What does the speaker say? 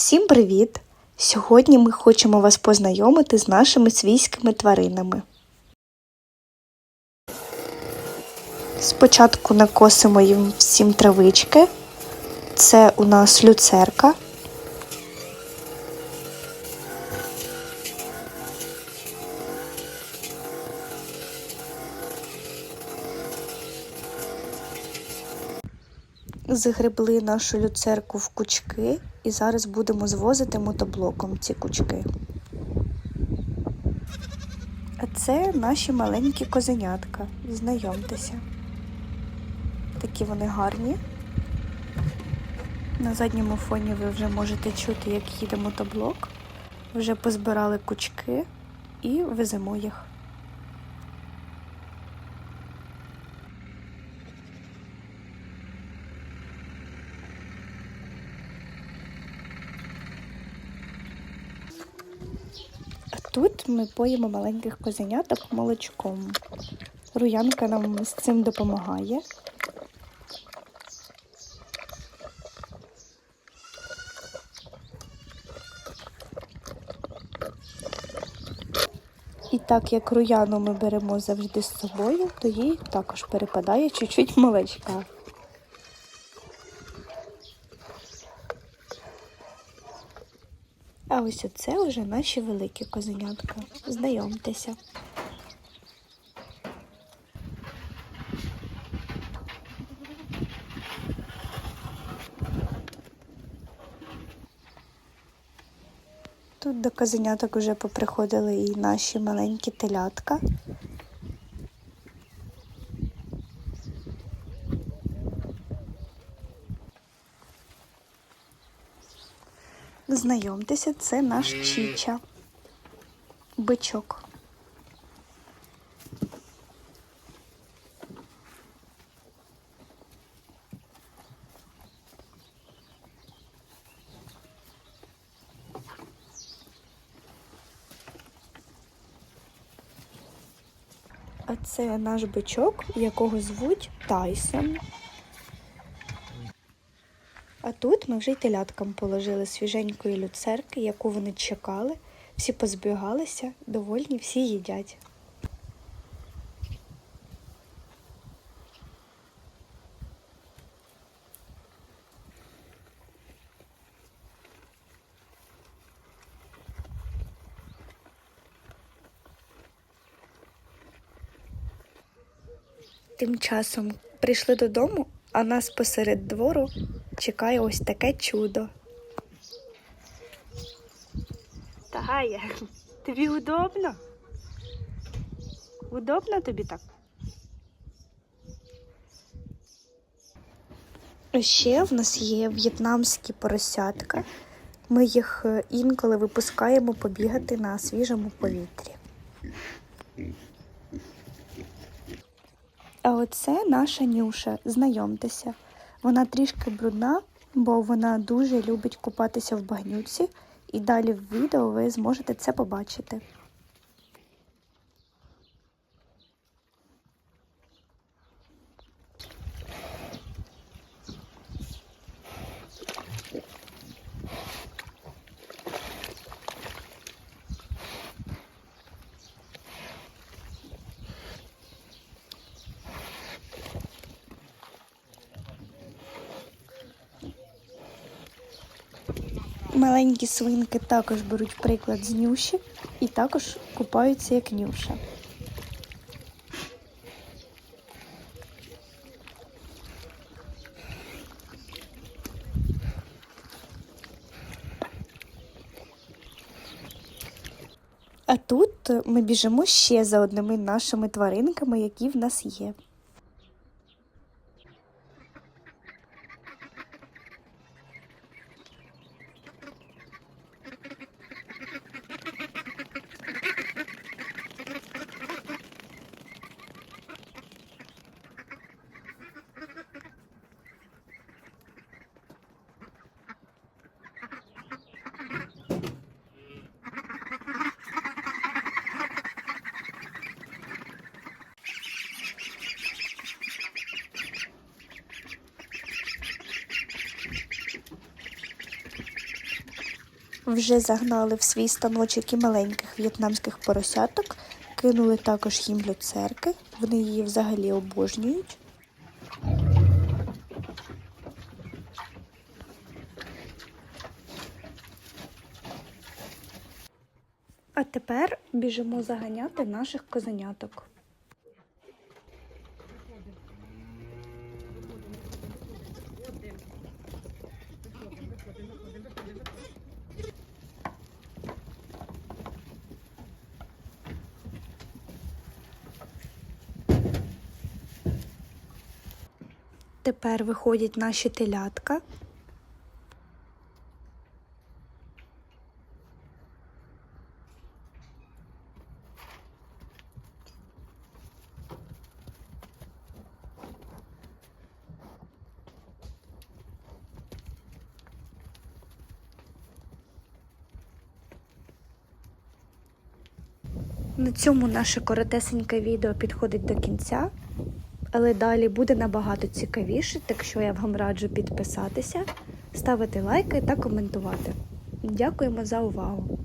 Всім привіт! Сьогодні ми хочемо вас познайомити з нашими свійськими тваринами. Спочатку накосимо їм всім травички. Це у нас люцерка. Загребли нашу люцерку в кучки і зараз будемо звозити мотоблоком ці кучки. А це наші маленькі козенятка. Знайомтеся. Такі вони гарні. На задньому фоні ви вже можете чути, як їде мотоблок. Вже позбирали кучки і веземо їх. Тут ми поїмо маленьких козеняток молочком. Руянка нам з цим допомагає. І так як руяну ми беремо завжди з собою, то їй також перепадає чуть-чуть молочка. А ось оце вже наші великі козенятка. Знайомтеся. Тут до козеняток вже поприходили і наші маленькі телятка. Знайомтеся, це наш Чіча. Бичок. Це наш бичок, якого звуть Тайсон. А тут ми вже й теляткам положили свіженької люцерки, яку вони чекали. Всі позбігалися, довольні, всі їдять. Тим часом прийшли додому, а нас посеред двору чекає ось таке чудо. Тагає, тобі удобно? Удобно тобі так? Ще в нас є в'єтнамські поросятка. Ми їх е, інколи випускаємо побігати на свіжому повітрі. А оце наша нюша, знайомтеся. Вона трішки брудна, бо вона дуже любить купатися в багнюці, і далі в відео ви зможете це побачити. Маленькі свинки також беруть приклад з нюші і також купаються як нюша. А тут ми біжимо ще за одними нашими тваринками, які в нас є. Вже загнали в свій станочок і маленьких в'єтнамських поросяток, кинули також їм люцерки, вони її взагалі обожнюють. А тепер біжимо заганяти наших козеняток. Тепер виходять наші телятка. На цьому наше коротесеньке відео підходить до кінця, але далі буде набагато цікавіше, так що я вам раджу підписатися, ставити лайки та коментувати. Дякуємо за увагу!